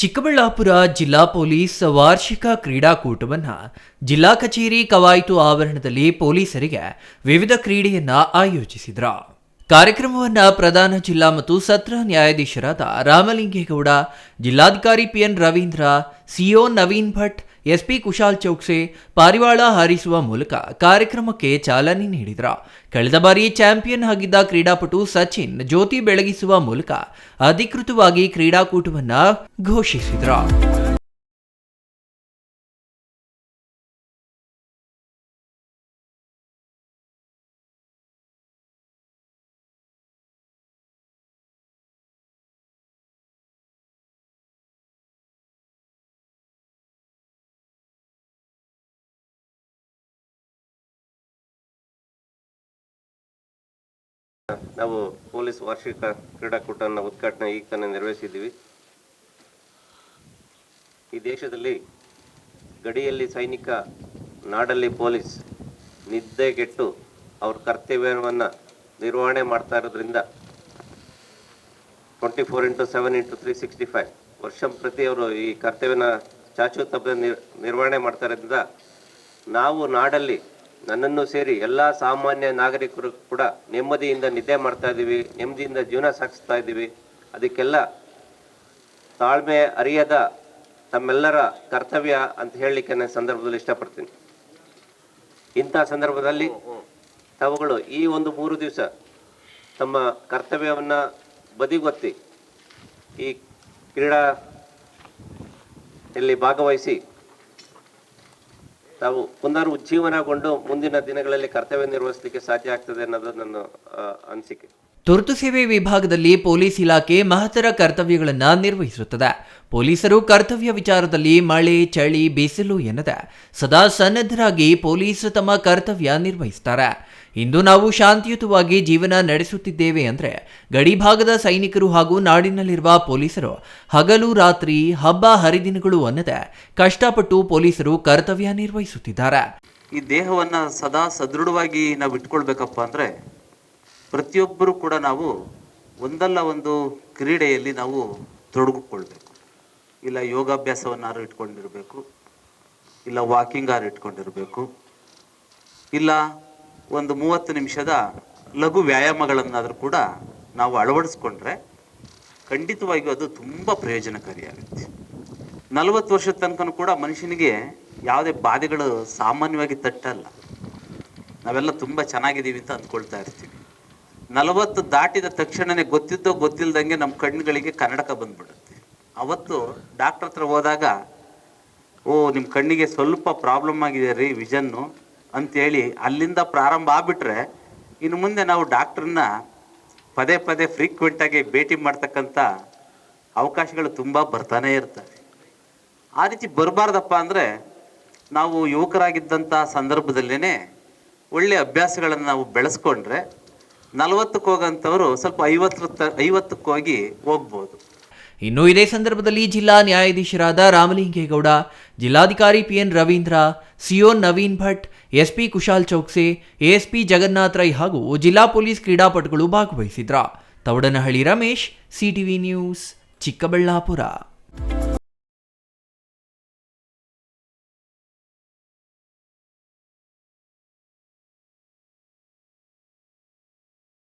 ಚಿಕ್ಕಬಳ್ಳಾಪುರ ಜಿಲ್ಲಾ ಪೊಲೀಸ್ ವಾರ್ಷಿಕ ಕ್ರೀಡಾಕೂಟವನ್ನು ಜಿಲ್ಲಾ ಕಚೇರಿ ಕವಾಯಿತು ಆವರಣದಲ್ಲಿ ಪೊಲೀಸರಿಗೆ ವಿವಿಧ ಕ್ರೀಡೆಯನ್ನ ಆಯೋಜಿಸಿದ್ರ. ಕಾರ್ಯಕ್ರಮವನ್ನು ಪ್ರಧಾನ ಜಿಲ್ಲಾ ಮತ್ತು ಸತ್ರ ನ್ಯಾಯಾಧೀಶರಾದ ರಾಮಲಿಂಗೇಗೌಡ, ಜಿಲ್ಲಾಧಿಕಾರಿ PN Ravindra, CO Naveen Bhat SP Kushal Chowkse ಪಾರಿವಾಳ ಹಾರಿಸುವ ಮೂಲಕ ಕಾರ್ಯಕ್ರಮಕ್ಕೆ ಚಾಲನೆ ನೀಡಿದ್ರ. ಕಳೆದ ಬಾರಿ ಚಾಂಪಿಯನ್ ಆಗಿದ್ದ ಕ್ರೀಡಾಪಟು ಸಚಿನ್ ಜ್ಯೋತಿ ಬೆಳಗಿಸುವ ಮೂಲಕ ಅಧಿಕೃತವಾಗಿ ಕ್ರೀಡಾಕೂಟವನ್ನ ಘೋಷಿಸಿದ್ರ. ನಾವು ಪೊಲೀಸ್ ವಾರ್ಷಿಕ ಕ್ರೀಡಾಕೂಟವನ್ನು ಉದ್ಘಾಟನೆ ಈಗ ತಾನೇ ನೆರವೇರಿಸಿದ್ದೀವಿ ಈ ದೇಶದಲ್ಲಿ ಗಡಿಯಲ್ಲಿ ಸೈನಿಕ, ನಾಡಲ್ಲಿ ಪೊಲೀಸ್ ನಿದ್ದೆಗೆಟ್ಟು ಅವ್ರ ಕರ್ತವ್ಯವನ್ನು ನಿರ್ವಹಣೆ ಮಾಡ್ತಾ ಇರೋದ್ರಿಂದ twenty four into seven into three sixty five ವರ್ಷ ಪ್ರತಿ ಅವರು ಈ ಕರ್ತವ್ಯನ ಚಾಚು ತಪ್ಪದೆ ನಿರ್ವಹಣೆ ಮಾಡ್ತಾ ಇರೋದ್ರಿಂದ ನಾವು ನಾಡಲ್ಲಿ ನನ್ನನ್ನು ಸೇರಿ ಎಲ್ಲ ಸಾಮಾನ್ಯ ನಾಗರಿಕರು ಕೂಡ ನೆಮ್ಮದಿಯಿಂದ ನಿದ್ದೆ ಮಾಡ್ತಾ ಇದ್ದೀವಿ ನೆಮ್ಮದಿಯಿಂದ ಜೀವನ ಸಾಗಿಸ್ತಾ ಇದ್ದೀವಿ. ಅದಕ್ಕೆಲ್ಲ ತಾಳ್ಮೆ ಅರಿಯದ ತಮ್ಮೆಲ್ಲರ ಕರ್ತವ್ಯ ಅಂತ ಹೇಳಲಿಕ್ಕೆ ನಾನು ಸಂದರ್ಭದಲ್ಲಿ ಇಷ್ಟಪಡ್ತೀನಿ. ಇಂಥ ಸಂದರ್ಭದಲ್ಲಿ ತಾವುಗಳು ಈ ಒಂದು ಮೂರು ದಿವಸ ತಮ್ಮ ಕರ್ತವ್ಯವನ್ನ ಬದಿಗೊತ್ತಿ ಈ ಕ್ರೀಡಾ ಇಲ್ಲಿ ಭಾಗವಹಿಸಿ ತಾವು ಪುನರುಜ್ಜೀವನಗೊಂಡು ಮುಂದಿನ ದಿನಗಳಲ್ಲಿ ಕರ್ತವ್ಯ ನಿರ್ವಹಿಸಲಿಕ್ಕೆ ಸಾಧ್ಯ ಆಗ್ತದೆ ಅನ್ನೋದು ನನ್ನ ಅನಿಸಿಕೆ. ತುರ್ತು ಸೇವೆ ವಿಭಾಗದಲ್ಲಿ ಪೊಲೀಸ್ ಇಲಾಖೆ ಮಹತ್ತರ ಕರ್ತವ್ಯಗಳನ್ನು ನಿರ್ವಹಿಸುತ್ತದೆ. ಪೊಲೀಸರು ಕರ್ತವ್ಯ ವಿಚಾರದಲ್ಲಿ ಮಳೆ, ಚಳಿ, ಬಿಸಿಲು ಎನ್ನದೆ ಸದಾ ಸನ್ನದ್ಧರಾಗಿ ಪೊಲೀಸ್ ತಮ್ಮ ಕರ್ತವ್ಯ ನಿರ್ವಹಿಸ್ತಾರೆ. ಇಂದು ನಾವು ಶಾಂತಿಯುತವಾಗಿ ಜೀವನ ನಡೆಸುತ್ತಿದ್ದೇವೆ ಅಂದರೆ ಗಡಿಭಾಗದ ಸೈನಿಕರು ಹಾಗೂ ನಾಡಿನಲ್ಲಿರುವ ಪೊಲೀಸರು ಹಗಲು ರಾತ್ರಿ, ಹಬ್ಬ ಹರಿದಿನಗಳು ಅನ್ನದೆ ಕಷ್ಟಪಟ್ಟು ಪೊಲೀಸರು ಕರ್ತವ್ಯ ನಿರ್ವಹಿಸುತ್ತಿದ್ದಾರೆ. ಈ ದೇಹವನ್ನು ಸದಾ ಸದೃಢವಾಗಿ ನಾವು ಇಟ್ಕೊಳ್ಬೇಕಪ್ಪ ಅಂದರೆ ಪ್ರತಿಯೊಬ್ಬರು ಕೂಡ ನಾವು ಒಂದಲ್ಲ ಒಂದು ಕ್ರೀಡೆಯಲ್ಲಿ ನಾವು ತೊಡಗಿಕೊಳ್ಬೇಕು. ಇಲ್ಲ ಯೋಗಾಭ್ಯಾಸವನ್ನಾರು ಇಟ್ಕೊಂಡಿರಬೇಕು, ಇಲ್ಲ ವಾಕಿಂಗ್ ಆರು ಇಟ್ಕೊಂಡಿರಬೇಕು, ಇಲ್ಲ ಒಂದು ಮೂವತ್ತು ನಿಮಿಷದ ಲಘು ವ್ಯಾಯಾಮಗಳನ್ನಾದರೂ ಕೂಡ ನಾವು ಅಳವಡಿಸ್ಕೊಂಡ್ರೆ ಖಂಡಿತವಾಗಿಯೂ ಅದು ತುಂಬ ಪ್ರಯೋಜನಕಾರಿಯಾಗುತ್ತೆ. ನಲವತ್ತು ವರ್ಷದ ತನಕನೂ ಕೂಡ ಮನುಷ್ಯನಿಗೆ ಯಾವುದೇ ಬಾಧೆಗಳು ಸಾಮಾನ್ಯವಾಗಿ ತಟ್ಟಲ್ಲ. ನಾವೆಲ್ಲ ತುಂಬ ಚೆನ್ನಾಗಿದ್ದೀವಿ ಅಂತ ಅಂದ್ಕೊಳ್ತಾ ಇರ್ತೀವಿ. ನಲವತ್ತು ದಾಟಿದ ತಕ್ಷಣನೇ ಗೊತ್ತಿದ್ದೋ ಗೊತ್ತಿಲ್ಲದಂಗೆ ನಮ್ಮ ಕಣ್ಣುಗಳಿಗೆ ಕನ್ನಡಕ ಬಂದ್ಬಿಡುತ್ತೆ. ಅವತ್ತು ಡಾಕ್ಟರ್ ಹತ್ರ ಹೋದಾಗ, ಓ ನಿಮ್ಮ ಕಣ್ಣಿಗೆ ಸ್ವಲ್ಪ ಪ್ರಾಬ್ಲಮ್ ಆಗಿದೆ ರೀ ವಿಷನ್ನು ಅಂತೇಳಿ ಅಲ್ಲಿಂದ ಪ್ರಾರಂಭ ಆಗ್ಬಿಟ್ರೆ, ಇನ್ನು ಮುಂದೆ ನಾವು ಡಾಕ್ಟ್ರನ್ನ ಪದೇ ಪದೇ ಫ್ರೀಕ್ವೆಂಟಾಗಿ ಭೇಟಿ ಮಾಡ್ತಕ್ಕಂಥ ಅವಕಾಶಗಳು ತುಂಬ ಬರ್ತಾನೆ ಇರ್ತವೆ. ಆ ರೀತಿ ಬರಬಾರ್ದಪ್ಪ ಅಂದರೆ, ನಾವು ಯುವಕರಾಗಿದ್ದಂಥ ಸಂದರ್ಭದಲ್ಲೇ ಒಳ್ಳೆಯ ಅಭ್ಯಾಸಗಳನ್ನು ನಾವು ಬೆಳೆಸ್ಕೊಂಡ್ರೆ ನಲವತ್ತಕ್ಕೆ ಹೋಗಂಥವರು ಸ್ವಲ್ಪ ಐವತ್ತರ ಐವತ್ತಕ್ಕೆ ಹೋಗಿ ಹೋಗ್ಬೋದು. ಇನ್ನು ಇದೇ ಸಂದರ್ಭದಲ್ಲಿ ಜಿಲ್ಲಾ ನ್ಯಾಯಾಧೀಶರಾದ ರಾಮಲಿಂಗೇಗೌಡ, ಜಿಲ್ಲಾಧಿಕಾರಿ PN Ravindra, CO Naveen Bhat, SP Kushal Chowkse ASP Jagannath Rai ಹಾಗೂ ಜಿಲ್ಲಾ ಪೊಲೀಸ್ ಕ್ರೀಡಾಪಟುಗಳು ಭಾಗವಹಿಸಿದ್ರ. Tavadanahalli Ramesh, CTV news, Chikkaballapur.